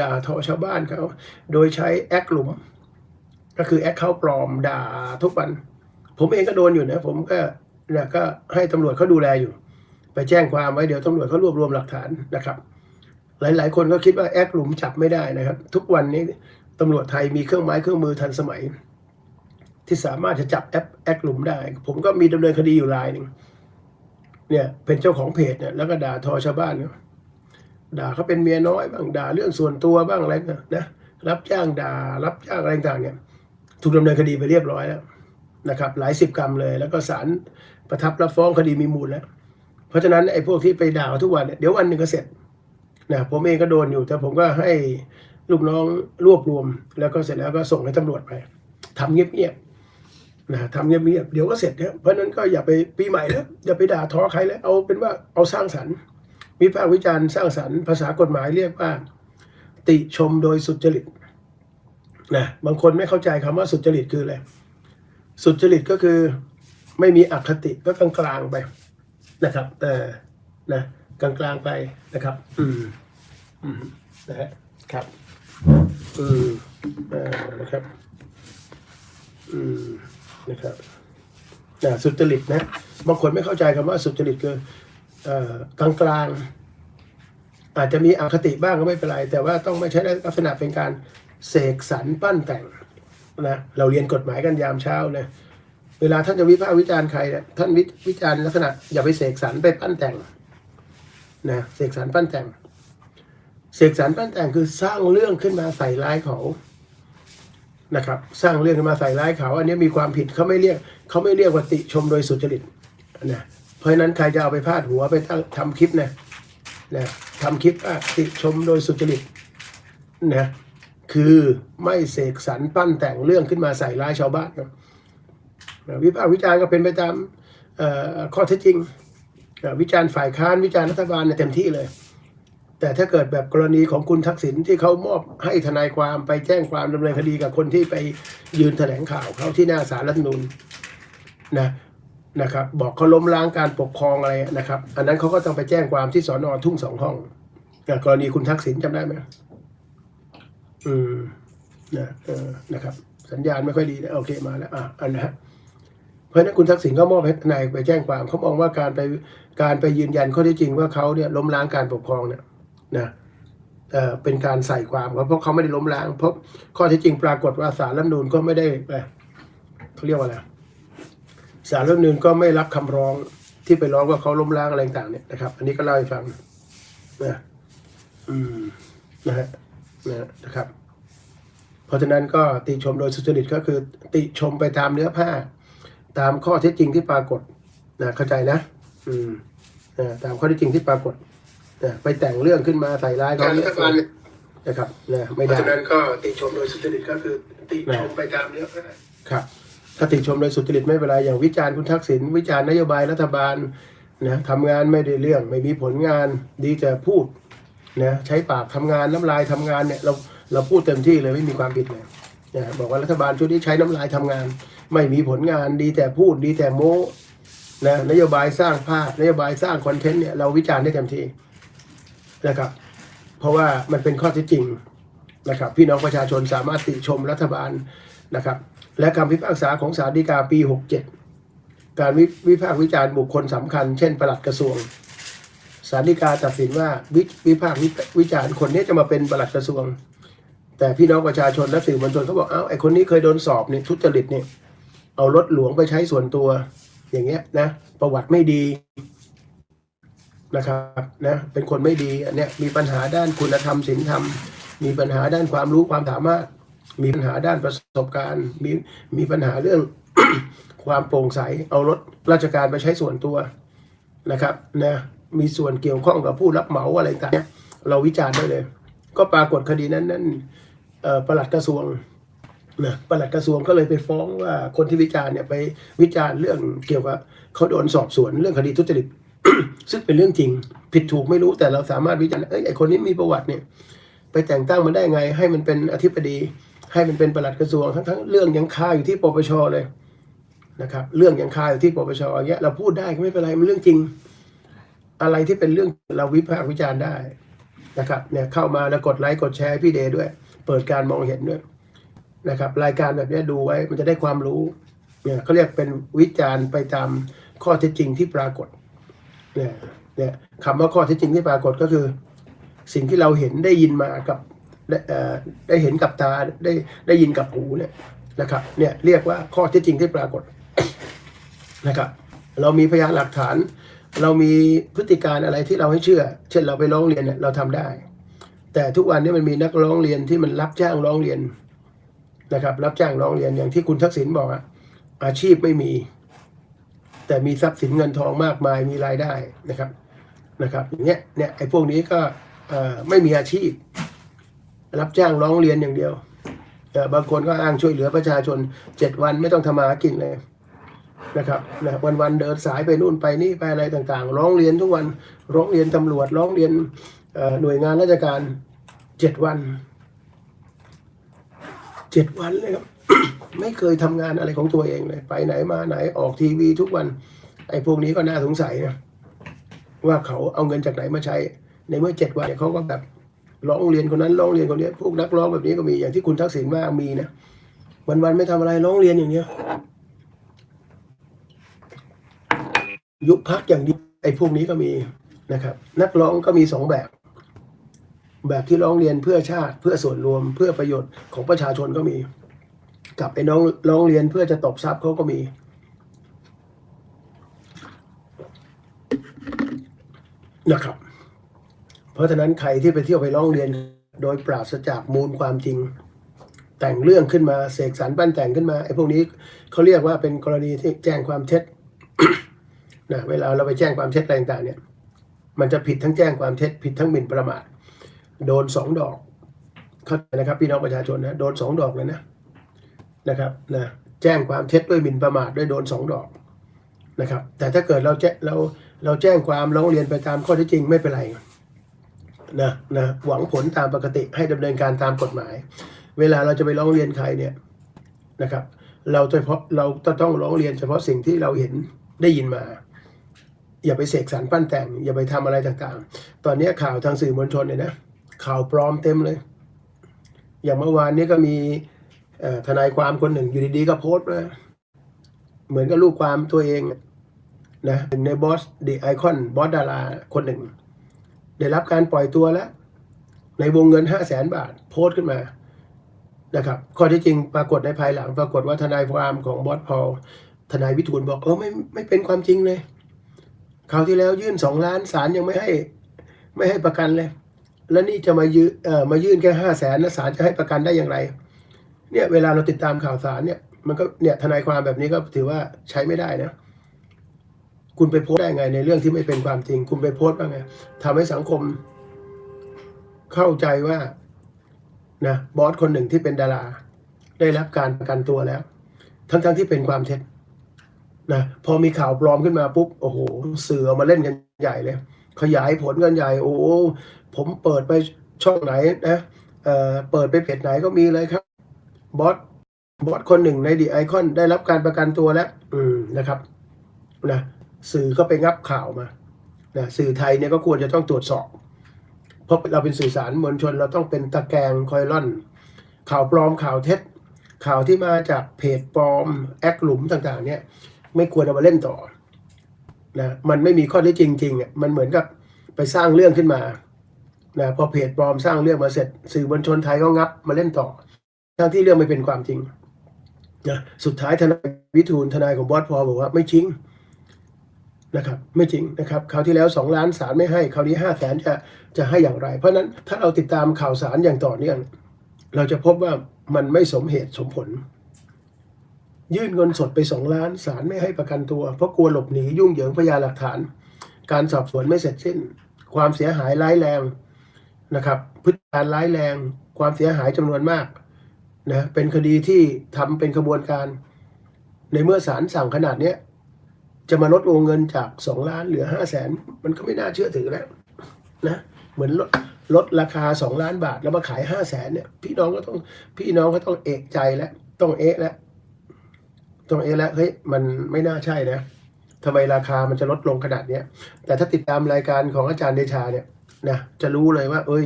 ด่าทอชาวบ้านเขา โดยใช้แอคหลุม ก็คือแอคเขาปลอมด่าทุกวัน ผมเองก็โดนอยู่นะ ผมก็เนี่ยก็ให้ตำรวจเขาดูแลอยู่ ไปแจ้งความไว้เดี๋ยวตำรวจเขารวบรวมหลักฐานนะครับ หลาย ๆ คนก็คิดว่าแอคหลุมจับไม่ได้นะครับ ทุกวันนี้ตำรวจไทยมีเครื่องไม้เครื่องมือทันสมัย ที่สามารถจะจับแอปแอคหลุมได้ ผมก็มีดำเนินคดีอยู่รายหนึ่งเนี่ยเป็นเจ้าของเพจเนี่ยแล้วก็ด่าทอชาวบ้านเนี่ย ด่าเขาเป็นเมียน้อยบ้างด่าเรื่องส่วนตัวบ้างอะไรนะนะรับจ้างด่ารับจ้างอะไรต่างเนี่ยถูกดำเนินคดีไปเรียบร้อยแล้วนะครับ หลายสิบกรรมเลย แล้วก็ศาลประทับรับฟ้องคดีมีมูลแล้ว เพราะฉะนั้นไอ้พวกที่ไปด่าทุกวันเนี่ยเดี๋ยววันหนึ่งก็เสร็จนะผมเองก็โดนอยู่ แต่ผมก็ให้ลูกน้องรวบรวม แล้วก็เสร็จแล้วก็ส่งให้ตำรวจไปทำเงียบๆนะทำเงียบๆเดี๋ยวก็เสร็จเนี่ยเพราะฉะนั้นก็อย่าไปปีใหม่แล้วอย่าไปด่าทอใครแล้วเอาเป็นว่าเอาสร้างสรรค์ วิพากษ์วิจารณ์สร้างสรรค์ภาษากฎหมายเรียกว่า ติชมโดยสุจริตนะบางคนไม่เข้าใจคำว่าสุจริตคืออะไรสุจริตก็คือไม่มีอคติก็กลางๆไปนะครับเออนะกลางๆไปนะครับ อืมอืมนะฮะครับอืมเออนะครับอืมนะครับนะสุจริตนะบางคนไม่เข้าใจคำว่าสุจริตคือ เอ่อกลางๆอาจจะมีอคติบ้างก็ไม่เป็นไร แต่ว่าต้องไม่ใช้ลักษณะเป็นการเสกสรรปั้นแต่งนะเราเรียนกฎหมายกันยามเช้านะเวลาท่านจะวิพากษ์วิจารณ์ใครเนี่ยท่านวิวิจารณ์ลักษณะอย่าไปเสกสรรไปปั้นแต่งนะเสกสรรปั้นแต่ง เสกสรรปั้นแต่งคือสร้างเรื่องขึ้นมาใส่ร้ายเขานะครับ สร้างเรื่องขึ้นมาใส่ร้ายเขา อันนี้มีความผิดเขาไม่เรียกเขาไม่เรียกว่าติชมโดยสุจริตนะ เพราะนั้นใครจะเอาไปพาดหัวไปตั้งทำคลิปนะนะทำคลิปว่าติชมโดยสุจริตนะคือไม่เสกสรรปั้นแต่งเรื่องขึ้นมาใส่ร้ายชาวบ้านครับวิพากษ์วิจารณ์ก็เป็นไปตามข้อเท็จจริง วิจารณ์ฝ่ายค้านวิจารณ์รัฐบาลเนี่ยเต็มที่เลย แต่ถ้าเกิดแบบกรณีของคุณทักษิณที่เขามอบให้ทนายความไปแจ้งความดำเนินคดีกับคนที่ไปยืนแถลงข่าวเขาที่หน้าศาลรัฐมนูญนะ นะครับ บอกเขาล้มล้างการปกครองอะไรนะครับ อันนั้นเขาก็ต้องไปแจ้งความที่สอนอทุ่งสองห้องกรณีคุณทักษิณจำได้ไหมอืมนะเออนะครับ สัญญาณไม่ค่อยดีนะโอเคมาแล้วอะอันนะฮะเพราะนั้นคุณทักษิณก็มอบให้นายไปแจ้งความเขามองว่าการไปการไปยืนยันข้อเท็จจริงว่าเขาเนี่ยล้มล้างการปกครองเนี่ยนะเออเป็นการใส่ความเขาเพราะเขาไม่ได้ล้มล้างเพราะข้อเท็จจริงปรากฏว่าสารรัฐมนูญก็ไม่ได้เขาเรียกว่าอะไร สารรัฐธรรมนูญก็ไม่รับคำร้องที่ไปร้องว่าเขาล้มล้างอะไรต่างๆเนี่ยนะครับ อันนี้ก็เล่าให้ฟังนะอืมนะฮะนะนะครับ เพราะฉะนั้นก็ติชมโดยสุจริตก็คือ ติชมไปตามเนื้อผ้า ตามข้อเท็จจริงที่ปรากฏนะเข้าใจนะ อืมนะตามข้อเท็จจริงที่ปรากฏนะไปแต่งเรื่องขึ้นมาใส่ร้ายเขาเนี่ยนะครับนะไม่ได้เพราะฉะนั้นก็ติชมโดยสุจริตก็คือ ติชมไปตามเนื้อผ้าครับ ถ้าติชมโดยสุจริตไม่เป็นไรอย่างวิจารณ์คุณทักษิณวิจารณ์นโยบายรัฐบาลนะทำงานไม่ได้เรื่องไม่มีผลงานดีแต่พูดนะใช้ปากทำงานน้ำลายทำงานเนี่ยเราเราพูดเต็มที่เลยไม่มีความผิดเลยนะบอกว่ารัฐบาลชุดนี้ใช้น้ำลายทำงาน ไม่มีผลงานดีแต่พูดดีแต่โม้นะนโยบายสร้างภาพนโยบายสร้างคอนเทนต์เนี่ยเราวิจารณ์ได้เต็มที่นะครับ เพราะว่ามันเป็นข้อเท็จจริงนะครับ พี่น้องประชาชนสามารถติชมรัฐบาลนะครับ และคำพิพากษาของศาลฎีกาปี 67 การวิพากษ์วิจารณ์บุคคลสำคัญ เช่นปลัดกระทรวงศาลฎีกาตัดสินว่าวิวิพากษ์วิวิจารณ์คนนี้จะมาเป็นปลัดกระทรวง แต่พี่น้องประชาชนและสื่อมวลชนเขาบอกเอ้าไอคนนี้เคยโดนสอบเนี่ยทุจริตเนี่ยเอารถหลวงไปใช้ส่วนตัวอย่างเงี้ยนะ ประวัติไม่ดีนะครับนะเป็นคนไม่ดีอันเนี้ยมีปัญหาด้านคุณธรรมศีลธรรม มีปัญหาด้านความรู้ความสามารถ มีปัญหาด้านประสบการณ์ มีมีปัญหาเรื่องความโปร่งใส เอารถราชการไปใช้ส่วนตัวนะครับนะมีส่วนเกี่ยวข้องกับผู้รับเหมาอะไรต่างๆเราวิจารณ์ได้เลย ก็ปรากฏคดีนั้นนั้นเอ่อปลัดกระทรวงนะประหลัดกระทรวงก็เลยไปฟ้องว่าคนที่วิจารณ์เนี่ยไปวิจารณ์เรื่องเกี่ยวกับเขาโดนสอบสวนเรื่องคดีทุจริตซึ่งเป็นเรื่องจริง ผิดถูกไม่รู้แต่เราสามารถวิจารณ์เอ้ยไอคนนี้มีประวัติเนี่ย ไปแต่งตั้งมันได้ไง ให้มันเป็นอธิบดี ให้มันเป็นปลัดกระทรวงทั้งทั้งเรื่องยังคาอยู่ที่ปปชเลยนะครับเรื่องยังคาอยู่ที่ปปชอย่างเงี้ยเราพูดได้ก็ไม่เป็นไรมันเรื่องจริง อะไรที่เป็นเรื่องเราวิพากษ์วิจารณ์ได้นะครับเนี่ยเข้ามาแล้วกดไลค์กดแชร์พี่เดย์ด้วย เปิดการมองเห็นด้วยนะครับ รายการแบบนี้ดูไว้มันจะได้ความรู้เนี่ยเขาเรียกเป็นวิจารณ์ไปตามข้อเท็จจริงที่ปรากฏเนี่ยเนี่ยคำว่าข้อเท็จจริงที่ปรากฏก็คือ สิ่งที่เราเห็นได้ยินมากับ ได้เอ่อได้เห็นกับตาได้ได้ยินกับหูเนี่ยนะครับเนี่ยเรียกว่าข้อเท็จจริงที่ปรากฏนะครับ เรามีพยานหลักฐาน เรามีพฤติการอะไรที่เราให้เชื่อ เช่นเราไปร้องเรียนเนี่ยเราทำได้ แต่ทุกวันนี้มันมีนักร้องเรียนที่มันรับจ้างร้องเรียนนะครับ รับจ้างร้องเรียนอย่างที่คุณทักษิณบอกอะอาชีพไม่มี แต่มีทรัพย์สินเงินทองมากมายมีรายได้นะครับนะครับอย่างเงี้ยเนี่ยไอ้พวกนี้ก็ไม่มีอาชีพ รับจ้างร้องเรียนอย่างเดียวเอ่บางคนก็อ้างช่วยเหลือประชาชนเจ็ดวันไม่ต้องทำมาหากินเลยนะครับนะวันวันเดินสายไปนู่นไปนี่ไปอะไรต่างๆ ร้องเรียนทุกวันร้องเรียนตำรวจร้องเรียนหน่วยงานราชการเจ็ดวันเจ็ดวันเลยครับไม่เคยทำงานอะไรของตัวเองเลย ไปไหนมาไหนออกทีวีทุกวัน ไอ้พวกนี้ก็น่าสงสัยนะว่าเขาเอาเงินจากไหนมาใช้ ในเมื่อเจ็ดวันเขาก็แบบ ร้องเรียนคนนั้นร้องเรียนคนนี้พวกนักร้องแบบนี้ก็มีอย่างที่คุณทักษิณว่ามีนะวันๆไม่ทำอะไรร้องเรียนอย่างเดียยุบพักอย่างนี้ไอ้พวกนี้ก็มีนะครับ นักร้องก็มีสองแบบ แบบที่ร้องเรียนเพื่อชาติเพื่อส่วนรวมเพื่อประโยชน์ของประชาชนก็มี กับไอ้น้องร้องเรียนเพื่อจะตบทรัพย์เขาก็มีนะครับ เพราะฉะนั้นใครที่ไปเที่ยวไปร้องเรียน โดยปราศจากมูลความจริง แต่งเรื่องขึ้นมาเสกสรรปั้นแต่งขึ้นมาไอ้พวกนี้เขาเรียกว่าเป็นกรณีที่แจ้งความเท็จนะเวลาเราไปแจ้งความเท็จอะไรต่างเนี่ย มันจะผิดทั้งแจ้งความเท็จผิดทั้งหมิ่นประมาทโดนสองดอกเข้าใจนะครับ พี่น้องประชาชนนะโดนสองดอกเลยนะนะครับนะแจ้งความเท็จด้วยหมิ่นประมาทด้วยโดนสองดอกนะครับ แต่ถ้าเกิดเราแจ้เราเราแจ้งความร้องเรียนไปตามข้อเท็จจริงไม่เป็นไร นะนะหวังผลตามปกติให้ดำเนินการตามกฎหมาย เวลาเราจะไปร้องเรียนใครเนี่ยนะครับ เราจะเพาะเราจะต้องร้องเรียนเฉพาะสิ่งที่เราเห็นได้ยินมา อย่าไปเสกสรรปั้นแต่ง อย่าไปทำอะไรต่างๆ ตอนนี้ข่าวทางสื่อมวลชนเนี่ยนะข่าวปลอมเต็มเลย อย่างเมื่อวานนี้ก็มีทนายความคนหนึ่งอยู่ดีๆก็โพสต์ว่าเหมือนกับลูกความตัวเองนะหนึ่งในบอสดีไอคอนบอสดาราคนหนึ่ง ได้รับการปล่อยตัวแล้ว ในวงเงินห้าแสนบาท โพสต์ขึ้นมานะครับข้อที่จริงปรากฏในภายหลัง ปรากฏว่าทนายความของบอสพอลทนายวิทูลบอกเออไม่ไม่เป็นความจริงเลยคราวที่แล้วยื่นสองล้านศาลยังไม่ให้ไม่ให้ประกันเลย แล้วนี่จะมายืเอ่อมายื่นแค่ห้าแสนแล้วศาลจะให้ประกันได้อย่างไร เนี่ยเวลาเราติดตามข่าวสารเนี่ยมันก็เนี่ยทนายความแบบนี้ก็ถือว่าใช้ไม่ได้นะ คุณไปโพสได้ไงในเรื่องที่ไม่เป็นความจริง คุณไปโพสว่าไงทำให้สังคมเข้าใจว่านะบอสคนหนึ่งที่เป็นดารา ได้รับการประกันตัวแล้ว ทั้งๆที่เป็นความเท็จนะพอมีข่าวปลอมขึ้นมาปุ๊บโอ้โหสื่อามาเล่นกันใหญ่เลย ขยายผลกันใหญ่ โอ้ผมเปิดไปช่องไหนนะเอ่อเปิดไปเพจไหนก็มีเลยครับบอสบอสคนหนึ่งในดีไอคอนได้รับการประกันตัวแล้ว อืมนะครับนะ สื่อก็ไปงับข่าวมานะสื่อไทยเนี่ยก็ควรจะต้องตรวจสอบ เพราะเราเป็นสื่อสารมวลชนเราต้องเป็นตะแกรงคอยล่อน ข่าวปลอมข่าวเท็จ ข่าวที่มาจากเพจปลอมแอคหลุมต่างๆ เนี่ย ไม่ควรเอามาเล่นต่อนะมันไม่มีข้อเท็จจริงจริงอะมันเหมือนกับไปสร้างเรื่องขึ้นมานะพอเพจปลอมสร้างเรื่องมาเสร็จ สื่อมวลชนไทยก็งับมาเล่นต่อ ทั้งที่เรื่องไม่เป็นความจริงนะสุดท้ายทนายวิทูลทนายของบอสพอบอกว่าไม่จริง นะครับไม่จริงนะครับคราวที่แล้วสองล้านศาลไม่ให้คราวนี้ห้าแสนจะจะให้อย่างไร เพราะนั้นถ้าเราติดตามข่าวสารอย่างต่อเนื่อง เราจะพบว่ามันไม่สมเหตุสมผล ยื่นเงินสดไปสองล้านศาลไม่ให้ประกันตัว เพราะกลัวหลบหนียุ่งเหยิงพยานหลักฐาน การสอบสวนไม่เสร็จสิ้น ความเสียหายร้ายแรงนะครับพฤติการร้ายแรง ความเสียหายจำนวนมากนะเป็นคดีที่ทำเป็นขบวนการ ในเมื่อศาลสั่งขนาดเนี้ย จะมาลดวงเงินจากสองล้านเหลือห้าแสนมันก็ไม่น่าเชื่อถือแล้วนะเหมือนลดลดราคาสองล้านบาทแล้วมาขายห้าแสนเนี่ย พี่น้องก็ต้องพี่น้องก็ต้องเอกใจแล้วต้องเอะแล้วต้องเอะแล้วเฮ้ยมันไม่น่าใช่นะทำไมราคามันจะลดลงขนาดเนี้ยแต่ถ้าติดตามรายการของอาจารย์เดชาเนี่ยนะจะรู้เลยว่า เอ้ย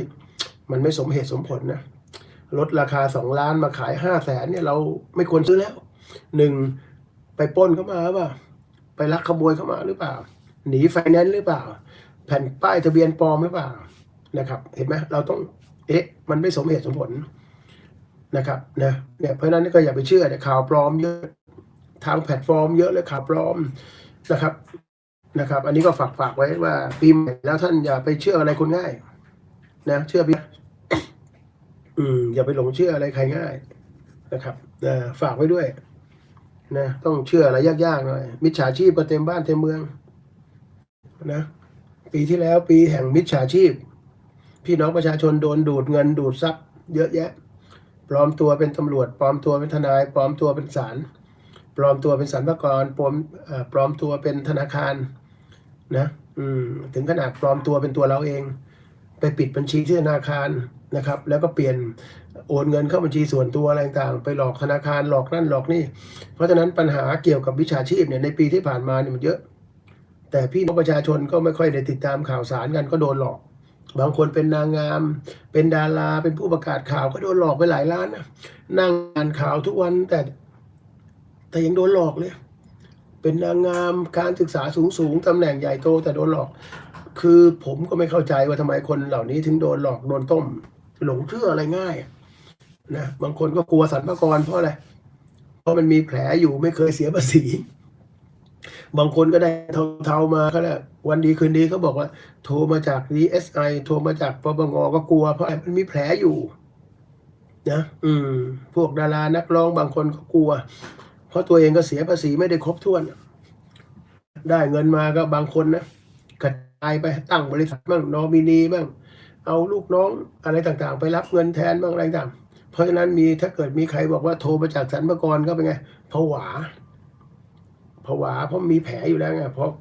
มันไม่สมเหตุสมผลนะลดราคาสองล้านมาขายห้าแสนเนี่ยเราไม่ควรซื้อแล้วหนึ่งไปป้นเข้ามาหรือเปล่า ไปลักขโมยเข้ามาหรือเปล่า หนีไฟแนนซ์หรือเปล่า แผ่นป้ายทะเบียนปลอมหรือเปล่านะครับ เห็นไหมเราต้องเอ๊ะ มันไม่สมเหตุสมผลนะครับนะเนี่ยเพราะนั้นก็อย่าไปเชื่อเนี่ยข่าวปลอมเยอะทางแพลตฟอร์มเยอะเลยข่าวปลอมนะครับนะครับ อันนี้ก็ฝากฝากไว้ว่าปีใหม่แล้วท่านอย่าไปเชื่ออะไรคนง่าย นะเชื่อพี่อืมอย่าไปหลงเชื่ออะไรใครง่ายนะครับฝากไว้ด้วย นะต้องเชื่ออะไรยากๆหน่อย มิจฉาชีพก็เต็มบ้านเต็มเมืองนะปีที่แล้วปีแห่งมิจฉาชีพ พี่น้องประชาชนโดนดูดเงินดูดทรัพย์ เยอะแยะ ปลอมตัวเป็นตำรวจ ปลอมตัวเป็นทนาย ปลอมตัวเป็นศาลปลอมตัวเป็นสรรพากรปลอมเอ่อปลอมตัวเป็นธนาคารนะ อืม ถึงขนาดปลอมตัวเป็นตัวเราเอง ไปปิดบัญชีที่ธนาคาร นะครับแล้วก็เปลี่ยนโอนเงินเข้าบัญชีส่วนตัวอะไรต่างๆไปหลอกธนาคารหลอกนั่นหลอกนี่ เพราะฉะนั้นปัญหาเกี่ยวกับวิชาชีพเนี่ยในปีที่ผ่านมาเนี่ยมันเยอะ แต่พี่น้องประชาชนก็ไม่ค่อยได้ติดตามข่าวสารกันก็โดนหลอก บางคนเป็นนางงาม เป็นดาราเป็นผู้ประกาศข่าวก็โดนหลอกไปหลายล้านนะนั่งอ่านข่าวทุกวันแต่ แต่ยังโดนหลอกเลย เป็นนางงามการศึกษาสูงสูงๆตำแหน่งใหญ่โตแต่โดนหลอก คือผมก็ไม่เข้าใจว่าทำไมคนเหล่านี้ถึงโดนหลอกโดนต้ม หลงเชื่ออะไรง่ายนะบางคนก็กลัวสรรพากรเพราะอะไรเพราะมันมีแผลอยู่ไม่เคยเสียภาษีบางคนก็ได้เทาๆมาก็แล้ววันดีคืนดีเขาบอกว่า โทรมาจาก DSI โทรมาจากปปงก็กลัว เพราะมันมีแผลอยู่นะอืม พวกดารานักร้องบางคนก็กลัว เพราะตัวเองก็เสียภาษีไม่ได้ครบถ้วน ได้เงินมาก็บางคนนะกระจายไปตั้งบริษัทบ้างนอมินีบ้าง เอาลูกน้องอะไรต่างๆ ไปรับเงินแทนบ้างอะไรต่างเพราะฉะนั้นมีถ้าเกิดมีใครบอกว่าโทรมาจากสรรพากรก็เป็นไงผวาผวาเพราะมีแผลอยู่แล้วไงเพราะ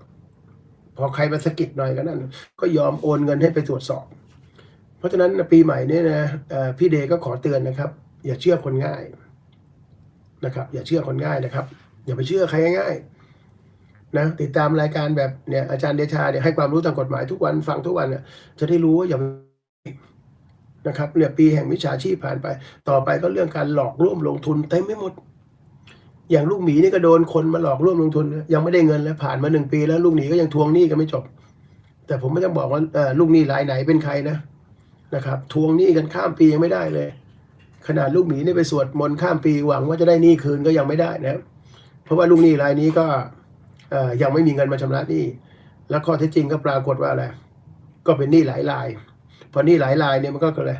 พอใครมาสะกิดหน่อยก็นั่นก็ยอมโอนเงินให้ไปตรวจสอบ เพราะฉะนั้นปีใหม่นี้นะพี่เดก็ขอเตือนนะครับ อย่าเชื่อคนง่ายนะครับ อย่าเชื่อคนง่ายนะครับ อย่าไปเชื่อใครง่ายนะติดตามรายการแบบเนี่ยอาจารย์เดชาเนี่ยให้ความรู้ทางกฎหมายทุกวันฟังทุกวันเนี่ยจะได้รู้ว่าอย่า นะครับเนี่ยปีแห่งมิจฉาชีพผ่านไป ต่อไปก็เรื่องการหลอกร่วมลงทุนเต็มไม่หมด อย่างลูกหมีนี่ก็โดนคนมาหลอกร่วมลงทุน ยังไม่ได้เงินแล้วผ่านมาหนึ่งปีแล้วลูกหมีก็ยังทวงหนี้กันไม่จบ แต่ผมไม่ต้องบอกว่าลูกหนี้รายไหนเป็นใครนะนะครับทวงหนี้กันข้ามปียังไม่ได้เลย ขนาดลูกหมีนี่ไปสวดมนต์ข้ามปีหวังว่าจะได้หนี้คืนก็ยังไม่ได้นะเพราะว่าลูกหนี้รายนี้ก็ยังไม่มีเงินมาชำระหนี้ แล้วข้อเท็จจริงก็ปรากฏว่าอะไรก็เป็นหนี้หลายราย พอหนี้หลายรายเนี่ยมันก็เกิดอะไร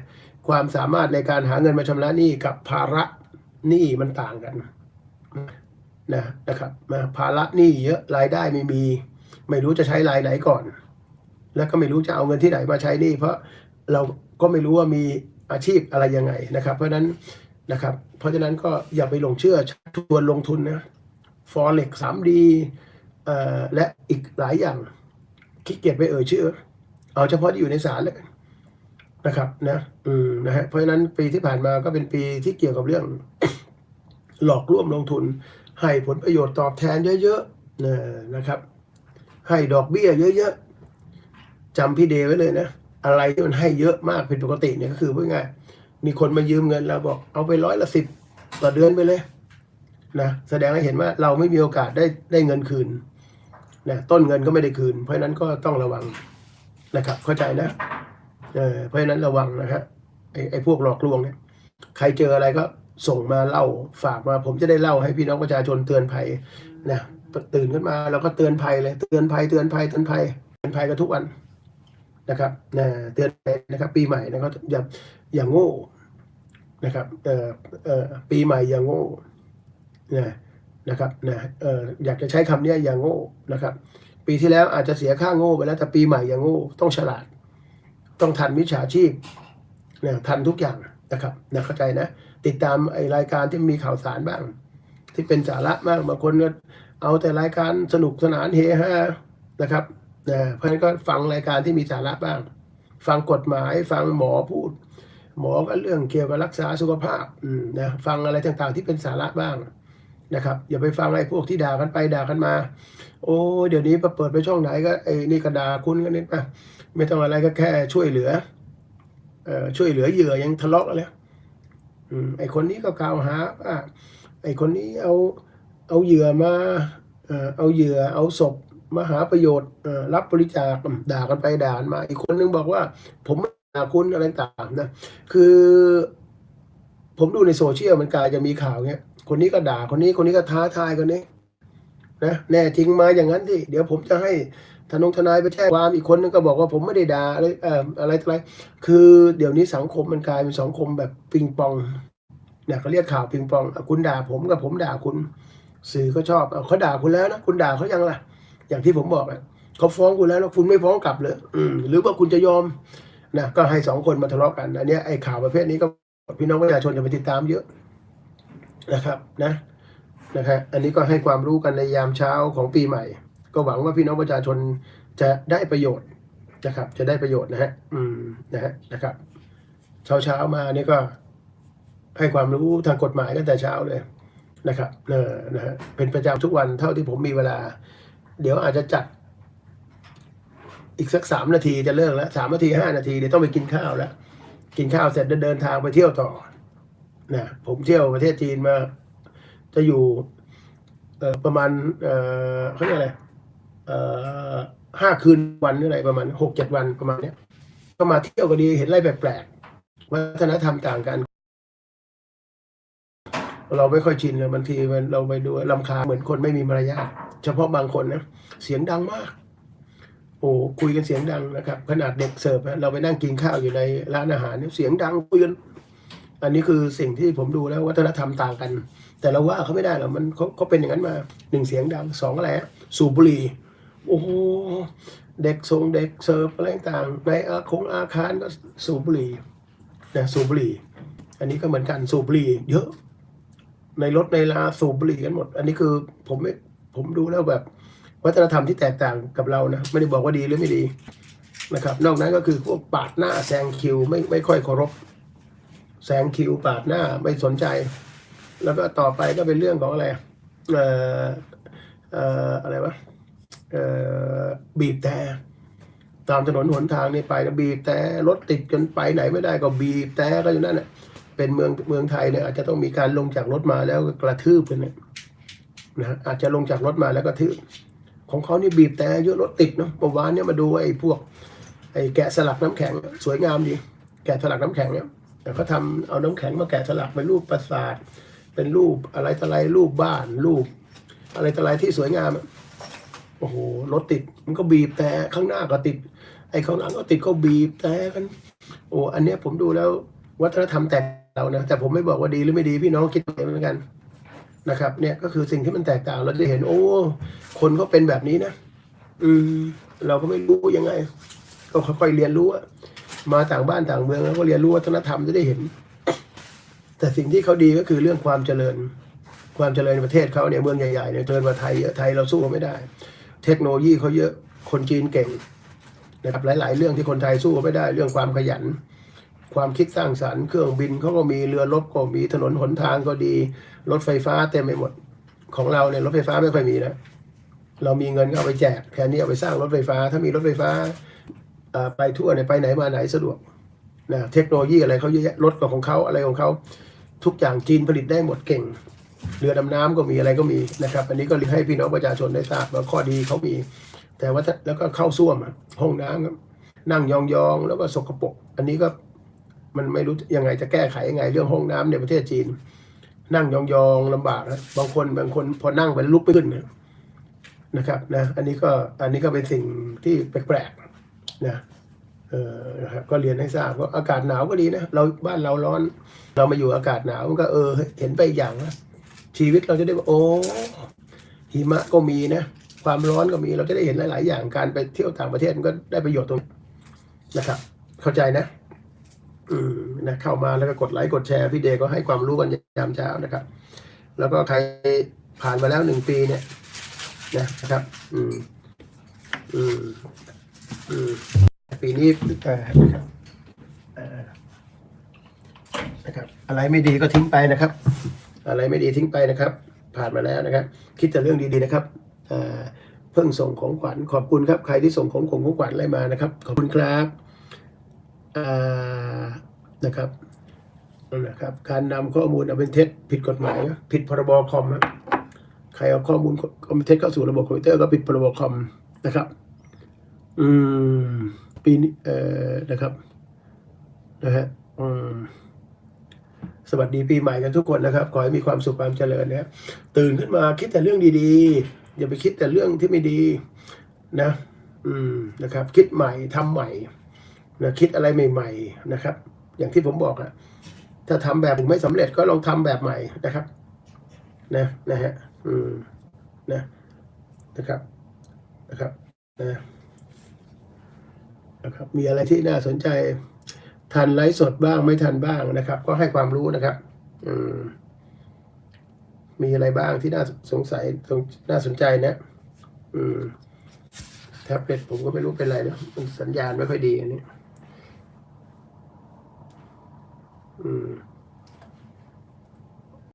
ความสามารถในการหาเงินมาชำระหนี้กับภาระหนี้มันต่างกันนะนะครับมาภาระหนี้เยอะรายได้ไม่มี ไม่รู้จะใช้รายไหนก่อน แล้วก็ไม่รู้จะเอาเงินที่ไหนมาใช้หนี้เพราะเราก็ไม่รู้ว่ามีอาชีพอะไรยังไงนะครับ เพราะฉะนั้นนะครับ เพราะฉะนั้นก็อย่าไปหลงเชื่อชวนลงทุนนะ forex 3D เอ่อและอีกหลายอย่างขี้เกียจไปเอ่ยชื่อ เอาเฉพาะที่อยู่ในศาลเลยนะครับนะอืมนะฮะเพราะฉะนั้นปีที่ผ่านมาก็เป็นปีที่เกี่ยวกับเรื่อง หลอกลวงลงทุน ให้ผลประโยชน์ตอบแทนเยอะๆนะครับ ให้ดอกเบี้ยเยอะๆจำพี่เดไว้เลยนะอะไรที่มันให้เยอะมากเป็นปกติเนี่ยก็คือพูดง่ายมีคนมายืมเงินเราบอกเอาไปร้อยละสิบต่อเดือนไปเลยนะแสดงให้เห็นว่าเราไม่มีโอกาสได้ได้เงินคืนนะต้นเงินก็ไม่ได้คืน เพราะฉะนั้นก็ต้องระวังนะครับเข้าใจนะ เพราะฉะนั้นระวังนะฮะไอ้ไอ้พวกหลอกลวงเนี่ยใครเจออะไรก็ส่งมาเล่าฝากมา ผมจะได้เล่าให้พี่น้องประชาชนเตือนภัยนะตื่นขึ้นมาเราก็เตือนภัยเลย เตือนภัยเตือนภัยเตือนภัยเตือนภัยกันทุกวันนะครับนะเตือนภัยนะครับ ปีใหม่นะครับอย่าอย่าโง่นะครับเอ่อเอ่อปีใหม่อย่าโง่นะนะครับนะเอ่ออยากจะใช้คำนี้อย่าโง่นะครับ ปีที่แล้วอาจจะเสียค่าโง่ไปแล้วแต่ปีใหม่อย่าโง่ต้องฉลาด ต้องทันมิจฉาชีพนะทันทุกอย่างนะครับนะเข้าใจนะ ติดตามไอรายการที่มีข่าวสารบ้าง ที่เป็นสาระมากบางคนก็เอาแต่รายการสนุกสนานเฮฮานะครับนะเพราะฉะนั้นก็ฟังรายการที่มีสาระบ้าง ฟังกฎหมายฟังหมอพูด หมอก็เรื่องเกี่ยวกับรักษาสุขภาพนะฟังอะไรต่างๆ ที่เป็นสาระบ้างนะครับอย่าไปฟังไอ้พวกที่ด่ากันไปด่ากันมา โอ้เดี๋ยวนี้พอเปิดไปช่องไหนก็ไอ้นี่ก็ด่าคุณกันนี่ปะ ไม่ต้องอะไรก็แค่ช่วยเหลือเอ่อช่วยเหลือเหยื่อยังทะเลาะแล้วอืมไอคนนี้ก็กล่าวหาว่าไอคนนี้เอาเอาเหยื่อมาเอาเหยื่อเอาศพมาหาประโยชน์รับบริจาคด่ากันไปด่ากันมา อีกคนนึงบอกว่า ผมไม่ด่าคุณอะไรต่างนะคือ ผมดูในโซเชียลมันกลายจะมีข่าวเงี้ย คนนี้ก็ด่าคนนี้คนนี้ก็ท้าทายคนนี้นะแน่จริงมาอย่างนั้นที่เดี๋ยวผมจะให้ ทนงทนายไปแจ้งความอีกคนนึงก็บอกว่าผมไม่ได้ด่าอะไรเอ่ออะไรอะไรคือเดี๋ยวนี้สังคมมันกลายเป็นสังคมแบบปิงปองเนี่ยเขาเรียกข่าวปิงปองอคุณด่าผมกับผมด่าคุณ สื่อก็ชอบเอเขาด่าคุณแล้วนะคุณด่าเขายังล่ะ อย่างที่ผมบอกอะเขาฟ้องคุณแล้วแล้วคุณไม่ฟ้องกลับเลยหรือว่าคุณจะยอมนะก็ให้สองคนมาทะเลาะกันอันนี้ไอ้ข่าวประเภทนี้ก็พี่น้องประชาชนจะไปติดตามเยอะนะครับนะนะครับอันนี้ก็ให้ความรู้กันในยามเช้าของปีใหม่ ก็หวังว่าพี่น้องประชาชนจะได้ประโยชน์นะครับ จะได้ประโยชน์นะฮะอืมนะฮะนะครับ เช้าเช้ามานี่ก็ให้ความรู้ทางกฎหมายตั้งแต่เช้าเลยนะครับเออนะฮะเป็นประจำทุกวันเท่าที่ผมมีเวลา เดี๋ยวอาจจะจัด อีกสักสามนาทีจะเลิกแล้วสามนาทีห้านาทีเดี๋ยวต้องไปกินข้าวแล้ว กินข้าวเสร็จเดินทางไปเที่ยวต่อนะผมเที่ยวประเทศจีนมา จะอยู่ เออประมาณ เอ่อเขาเรียกอะไร ห้าคืนวันหรืออะไรประมาณหกเจ็ดวันประมาณเนี้ยก็มาเที่ยวก็ดีเห็นอะไรแปลกๆวัฒนธรรมต่างกัน เราไม่ค่อยชินเลยบางทีมันเราไปดูลำคาเหมือนคนไม่มีมารยาทเฉพาะบางคนนะเสียงดังมาก โอ้คุยกันเสียงดังนะครับ ขนาดเด็กเสิร์ฟเราไปนั่งกินข้าวอยู่ในร้านอาหารเนี่เสียงดังคุยกันอันนี้คือสิ่งที่ผมดูแล้ววัฒนธรรมต่างกัน แต่เราว่าเขาไม่ได้หรอกมันเขาเขาเป็นอย่างนั้นมาหนึ่งเสียงดังสองอะไรอะสูบบุหรี่ โอ้โหเด็กส่งเด็กเสิร์ฟอะไรต่างในอาคงอาคารก็สูบบุหรี่นะสูบบุหรี่ อันนี้ก็เหมือนกันสูบบุหรี่เยอะ ในรถในลาสูบบุหรี่กันหมด อันนี้คือผมไม่ผมดูแล้วแบบ วัฒนธรรมที่แตกต่างกับเรานะไม่ได้บอกว่าดีหรือไม่ดีนะครับ นอกนั้นก็คือพวกปาดหน้าแซงคิว ไม่ไม่ค่อยเคารพแซงคิวปาดหน้าไม่สนใจ แล้วก็ต่อไปก็เป็นเรื่องของอะไรเอ่อเอ่ออะไรวะ บีบแต่ตามถนนหนทางนี่ไปก็บีบแต่รถติดจนไปไหนไม่ได้ก็บีบแต่ก็อยู่นั่นแหละเป็นเมืองเมืองไทยเนี่ยอาจจะต้องมีการลงจากรถมาแล้วก็กระทืบกันเนี่ยนะอาจจะลงจากรถมาแล้วก็ทืบของเขานี่บีบแต่เยอะรถติดเนาะเมื่อวานเนี่ยมาดูไอ้พวกไอ้แกะสลักน้ำแข็งสวยงามดี แกะสลักน้ำแข็งเนี่ยแต่เขาทำเอาน้ำแข็งมาแกะสลักเป็นรูปปราสาทเป็นรูปอะไรต่ออะไรรูปบ้านรูป อะไรต่ออะไรที่สวยงามอะ โอ้โหรถติดมันก็บีบแต่ข้างหน้าก็ติด ไอ้ข้างหลังก็ติดก็บีบแต่กัน โอ้อันเนี้ยผมดูแล้ววัฒนธรรมแตกเรานะแต่ผมไม่บอกว่าดีหรือไม่ดีพี่น้องคิดเองเหมือนกันนะครับ เนี่ยก็คือสิ่งที่มันแตกต่างเราจะเห็น โอ้ คนเขาเป็นแบบนี้นะอืมเราก็ไม่รู้ยังไง ก็ค่อยๆเรียนรู้มาต่างบ้านต่างเมืองแล้วก็เรียนรู้วัฒนธรรมจะได้เห็น แต่สิ่งที่เขาดีก็คือเรื่องความเจริญ ความเจริญในประเทศเขาเนี่ยเมืองใหญ่ๆเนี่ยเจริญกว่าไทยเยอะไทยเราสู้เขาไม่ได้ เทคโนโลยีเขาเยอะคนจีนเก่งนะครับหลาย ๆ เรื่องที่คนไทยสู้ไม่ได้เรื่องความขยัน ความคิดสร้างสรรค์เครื่องบินเขาก็มีเรือรบก็มีถนนหนทางก็ดี รถไฟฟ้าเต็มไปหมด ของเราเนี่ยรถไฟฟ้าไม่ค่อยมีนะเรามีเงินก็เอาไปแจกแทนนี้เอาไปสร้างรถไฟฟ้า ถ้ามีรถไฟฟ้าไปทั่วเนี่ยไปไหนมาไหนสะดวกนะเทคโนโลยีอะไรเขาเยอะแยะรถก็ของเขาอะไรของเขาทุกอย่างจีนผลิตได้หมดเก่ง เรือดำน้ำก็มีอะไรก็มีนะครับ อันนี้ก็ให้พี่น้องประชาชนได้ทราบว่าข้อดีเขามี แต่ว่าแล้วก็เข้าส้วมห้องน้ำครับนั่งยองๆแล้วก็สกปรกอันนี้ก็มันไม่รู้ยังไงจะแก้ไขยังไงเรื่องห้องน้ำในประเทศจีน นั่งยองๆลำบากนะบางคนบางคนพอนั่งไปลุกไม่ขึ้นนะครับนะอันนี้ก็อันนี้ก็เป็นสิ่งที่แปลกๆนะเออนะครับก็เรียนให้ทราบว่าอากาศหนาวก็ดีนะเราบ้านเราร้อน เรามาอยู่อากาศหนาวมันก็เออ เห็นไปอีกอย่างนะ ชีวิตเราจะได้ว่าโอ้หิมะก็มีนะ ความร้อนก็มีเราจะได้เห็นหลาย ๆ อย่างการไปเที่ยวต่างประเทศมันก็ได้ประโยชน์ตรงนะครับ เข้าใจนะ อืมนะเข้ามาแล้วก็กดไลค์กดแชร์พี่เดก็ให้ความรู้กันยามเช้านะครับ แล้วก็ใครผ่านมาแล้วหนึ่งปีเนี่ย นะครับ อืม อืม อืม ปีนี้เอ่อนะครับนะครับ อะไรไม่ดีก็ทิ้งไปนะครับ อะไรไม่ดีทิ้งไปนะครับ ผ่านมาแล้วนะครับ คิดแต่เรื่องดีๆนะครับเพิ่งส่งของขวัญขอบคุณครับ ใครที่ส่งของของของขวัญอะไรมานะครับ ขอบคุณครับนะครับนะครับ การนำข้อมูลเอันเป็นเท็จผิดกฎหมายผิดพรบคอมนะใครเอาข้อมูลคอมพิวเตอร์เข้าสู่ระบบคอมพิวเตอร์ก็ผิดพรบคอมนะครับ อืมปีนี้เอ่อนะครับนะฮะอืม สวัสดีปีใหม่กันทุกคนนะครับ ขอให้มีความสุขความเจริญนะตื่นขึ้นมาคิดแต่เรื่องดีๆ อย่าไปคิดแต่เรื่องที่ไม่ดีนะ อืมนะครับ คิดใหม่ทำใหม่นะคิดอะไรใหม่ๆนะครับ อย่างที่ผมบอกอะถ้าทำแบบหนึ่งไม่สำเร็จก็ลองทำแบบใหม่นะครับ นะนะฮะอืมนะนะครับนะครับนะนะครับ มีอะไรที่น่าสนใจ ทันไลฟ์สดบ้างไม่ทันบ้างนะครับ ก็ให้ความรู้นะครับ อืม มีอะไรบ้างที่น่าสงสัยน่าสนใจนะอืมแท็บเล็ตผมก็ไม่รู้เป็นไรนะมันสัญญาณไม่ค่อยดีอันนี้อืม